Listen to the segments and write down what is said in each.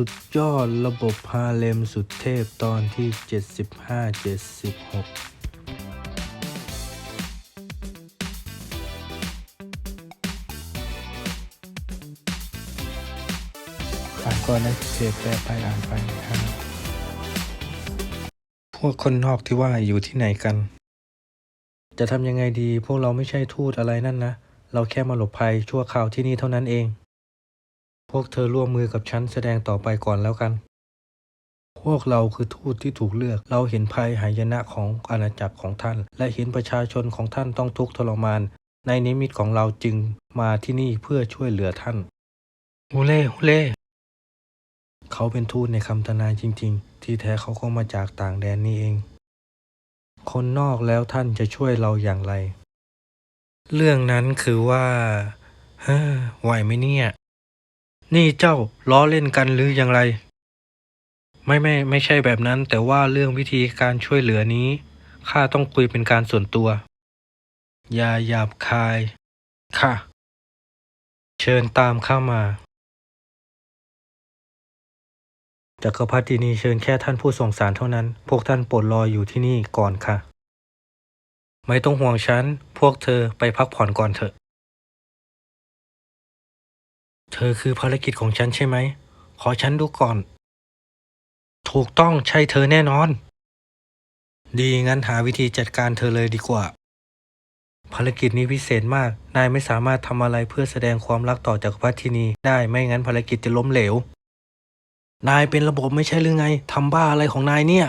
สุดยอดระบบฮาเลมสุดเทพตอนที่ 75 76อ่านก่อนนะเสียแปลไปอ่านไปฮะครับพวกคนนอกที่ว่าอยู่ที่ไหนกัน จะทำยังไงดี พวกเราไม่ใช่ทูตอะไรนั่นนะ เราแค่มาหลบภัยชั่วคราวที่นี่เท่านั้นเอง พวกเธอร่วมมือกับฉันแสดงต่อไปก่อนแล้วกัน พวกเราคือทูตที่ถูกเลือก เราเห็นภัยหายนะของอาณาจักรของท่าน และเห็นประชาชนของท่านต้องทุกข์ทรมาน ในนิมิตของเราจึงมาที่นี่เพื่อช่วยเหลือท่านฮูเล่ฮูเล่เขาเป็นทูตในคำทำนายจริง ๆ ที่แท้เขาก็มาจากต่างแดนนี่เอง คนนอกแล้วท่านจะช่วยเราอย่างไร เรื่องนั้นคือว่าเฮ้อไหวไหมเนี่ย นี่เจ้าล้อเล่นกันหรืออย่างไร ไม่ไม่ไม่ใช่แบบนั้น แต่ว่าเรื่องวิธีการช่วยเหลือนี้ข้าต้องคุยเป็นการส่วนตัว อย่าหยาบคาย ค่ะ เชิญตามข้ามาจักรพรรดินีเชิญแค่ท่านผู้ส่งสารเท่านั้น พวกท่านโปรดรออยู่ที่นี่ก่อนค่ะ ไม่ต้องห่วงฉัน พวกเธอไปพักผ่อนก่อนเถอะ เธอคือภารกิจของฉันใช่ไหม ขอฉันดูก่อน ถูกต้องใช่เธอแน่นอน ดีงั้นหาวิธีจัดการเธอเลยดีกว่า ภารกิจนี้พิเศษมาก นายไม่สามารถทำอะไรเพื่อแสดงความรักต่อจักรพรรดินีได้ไม่งั้นภารกิจจะล้มเหลว นายเป็นระบบไม่ใช่หรือไงทำบ้าอะไรของนายเนี่ย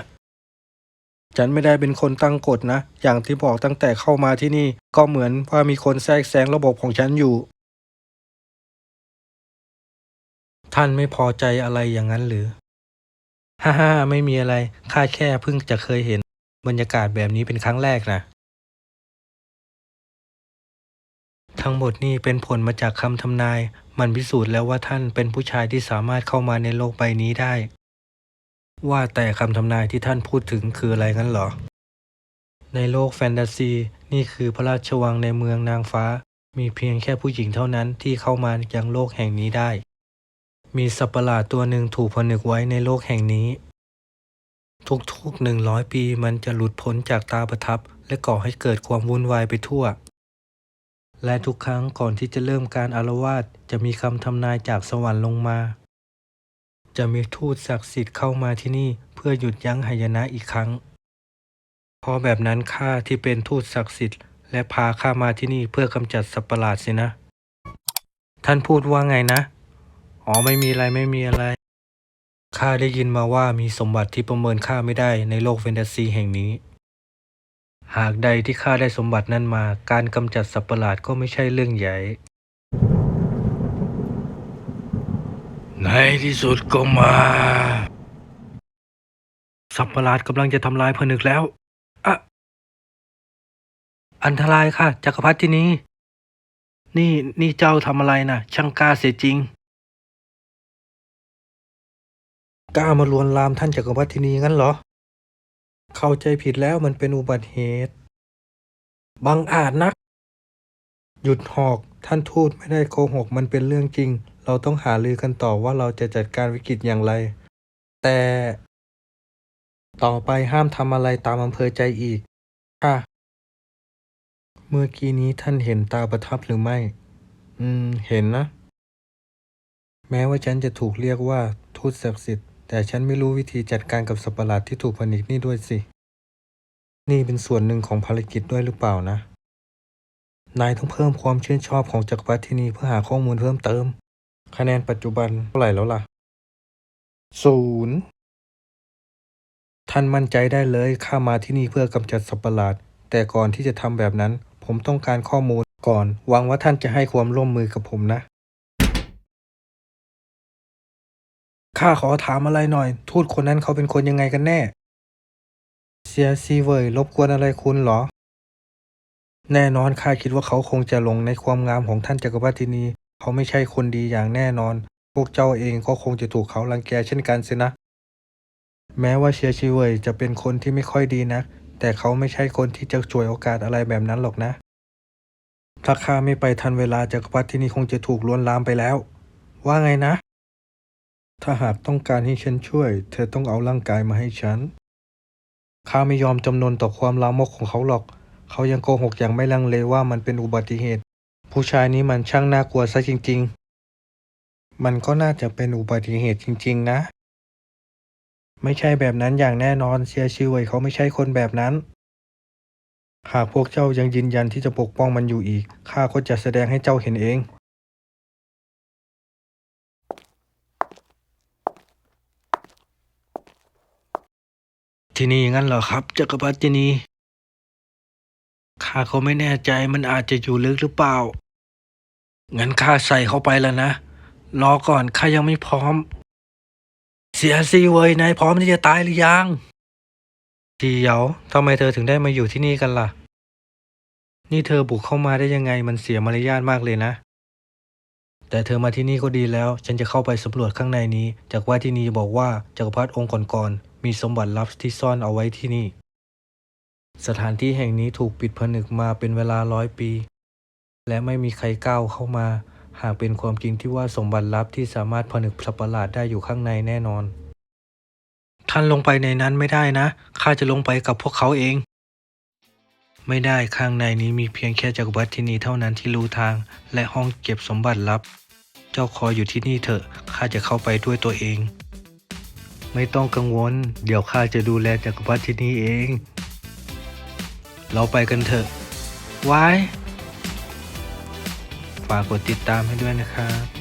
ฉันไม่ได้เป็นคนตั้งกฎนะ อย่างที่บอกตั้งแต่เข้ามาที่นี่ ก็เหมือนว่ามีคนแทรกแซงระบบของฉันอยู่ ท่านไม่พอใจอะไรอย่างนั้นหรือ ฮ่าฮ่าไม่มีอะไร ข้าแค่เพิ่งจะเคยเห็นบรรยากาศแบบนี้เป็นครั้งแรกนะทั้งหมดนี่เป็นผลมาจากคำทำนาย มันพิสูจน์แล้วว่าท่านเป็นผู้ชายที่สามารถเข้ามาในโลกใบนี้ได้ ว่าแต่คำทำนายที่ท่านพูดถึงคืออะไรงั้นหรอ ในโลกแฟนตาซี นี่คือพระราชวังในเมืองนางฟ้า มีเพียงแค่ผู้หญิงเท่านั้นที่เข้ามายังโลกแห่งนี้ได้ มีสัตว์ประหลาดตัวหนึ่งถูกผนึกไว้ในโลกแห่งนี้ ทุกๆหนึ่งร้อยปีมันจะหลุดพ้นจากตาประทับ และก่อให้เกิดความวุ่นวายไปทั่ว และทุกครั้งก่อนที่จะเริ่มการอารวาสจะมีคำทำนายจากสวรรค์ลงมา จะมีทูตศักดิ์สิทธิ์เข้ามาที่นี่เพื่อหยุดยั้งหายนะอีกครั้งพราะแบบนั้นข้าที่เป็นทูตศักดิ์สิทธิ์และพาข้ามาที่นี่เพื่อกำจัดสัตว์ประหลาดสินะ ท่านพูดว่าไงนะ อ๋อไม่มีอะไรไม่มีอะไร ข้าได้ยินมาว่ามีสมบัติที่ประเมินค่าไม่ได้ในโลกแฟนตาซีแห่งนี้ หากใดที่ข้าได้สมบัตินั้นมา การกำจัดสัตว์ประหลาดก็ไม่ใช่เรื่องใหญ่ ในที่สุดก็มา สัตว์ประหลาดกำลังจะทำลายผนึกแล้วอะอันตรายค่ะจักรพรรดินี้ นี่นี่เจ้าทำอะไรนะ่ะ ช่างกล้าเสียจริง กล้ามาลวนลามท่านจักรพรรดินีงั้นเหรอ เข้าใจผิดแล้วมันเป็นอุบัติเหตุ บังอาจนัก หยุดหอกท่านทูตไม่ได้โกหกมันเป็นเรื่องจริง เราต้องหาลือกันต่อว่าเราจะจัดการวิกฤตอย่างไร แต่ ต่อไปห้ามทำอะไรตามอำเภอใจอีก ค่ะ เมื่อกี้นี้ท่านเห็นตาประทับหรือไม่ อืม เห็นนะ แม้ว่าฉันจะถูกเรียกว่าทูตศักดิ์สิทธิ์ แต่ฉันไม่รู้วิธีจัดการกับสัตว์ประหลาดที่ถูกผนึกนี่ด้วยสิ นี่เป็นส่วนหนึ่งของภารกิจด้วยหรือเปล่านะ นายต้องเพิ่มความชื่นชอบของจักรพรรดินีเพื่อหาข้อมูลเพิ่มเติม คะแนนปัจจุบันเท่าไหร่แล้วล่ะศูนย์ท่านมั่นใจได้เลยข้ามาที่นี่เพื่อกำจัดสัตว์ประหลาด แต่ก่อนที่จะทำแบบนั้น ผมต้องการข้อมูลก่อนหวังว่าท่านจะให้ความร่วมมือกับผมนะ ข้าขอถามอะไรหน่อย ทูตคนนั้นเขาเป็นคนยังไงกันแน่ เซียซีเวยรบกวนอะไรคุณเหรอ แน่นอนข้าคิดว่าเขาคงจะหลงในความงามของท่านจักรพรรดินี เขาไม่ใช่คนดีอย่างแน่นอน พวกเจ้าเองก็คงจะถูกเขารังแกเช่นกันสินะ แม้ว่าเชียร์ชีเวยจะเป็นคนที่ไม่ค่อยดีนัก แต่เขาไม่ใช่คนที่จะฉวยโอกาสอะไรแบบนั้นหรอกนะ ถ้าข้าไม่ไปทันเวลาจักรพรรดิที่นี่คงจะถูกลวนลามไปแล้ว ว่าไงนะ ถ้าหากต้องการให้ฉันช่วย เธอต้องเอาร่างกายมาให้ฉัน ข้าไม่ยอมจำนนต่อความลามกของเขาหรอก เขายังโกหกอย่างไม่ลังเลว่ามันเป็นอุบัติเหตุ ผู้ชายนี้มันช่างน่ากลัวซะจริง ๆ มันก็น่าจะเป็นอุบัติเหตุจริง ๆ นะ ไม่ใช่แบบนั้นอย่างแน่นอนเซียชิเวยเขาไม่ใช่คนแบบนั้น หากพวกเจ้ายังยืนยันที่จะปกป้องมันอยู่อีก ข้าก็จะแสดงให้เจ้าเห็นเอง ที่นี่งั้นเหรอครับจักรพรรดินีข้าก็ไม่แน่ใจมันอาจจะอยู่ลึกหรือเปล่า งั้นข้าใส่เข้าไปแล้วนะ รอก่อนข้ายังไม่พร้อม เสียซีเวยนายพร้อมที่จะตายหรือยังเดียวทำไมเธอถึงได้มาอยู่ที่นี่กันล่ะ นี่เธอบุกเข้ามาได้ยังไงมันเสียมารยาทมากเลยนะ แต่เธอมาที่นี่ก็ดีแล้ว ฉันจะเข้าไปสำรวจข้างในนี้ จากว่าที่นี่บอกว่าจักรพรรดิองค์ก่อนๆ มีสมบัติลับที่ซ่อนเอาไว้ที่นี่ สถานที่แห่งนี้ถูกปิดผนึกมาเป็นเวลาร้อยปี และไม่มีใครก้าวเข้ามา หากเป็นความจริงที่ว่าสมบัติลับที่สามารถผนึกสัประหลาดได้อยู่ข้างในแน่นอน ท่านลงไปในนั้นไม่ได้นะ ข้าจะลงไปกับพวกเขาเอง ไม่ได้ข้างในนี้มีเพียงแค่จักรพรรดินีเท่านั้นที่รู้ทาง และห้องเก็บสมบัติลับ เจ้าคอยอยู่ที่นี่เถอะ ข้าจะเข้าไปด้วยตัวเอง ไม่ต้องกังวล เดี๋ยวข้าจะดูแลจักรพรรดิที่นี่เอง เราไปกันเถอะไว้ฝากกดติดตามให้ด้วยนะครับ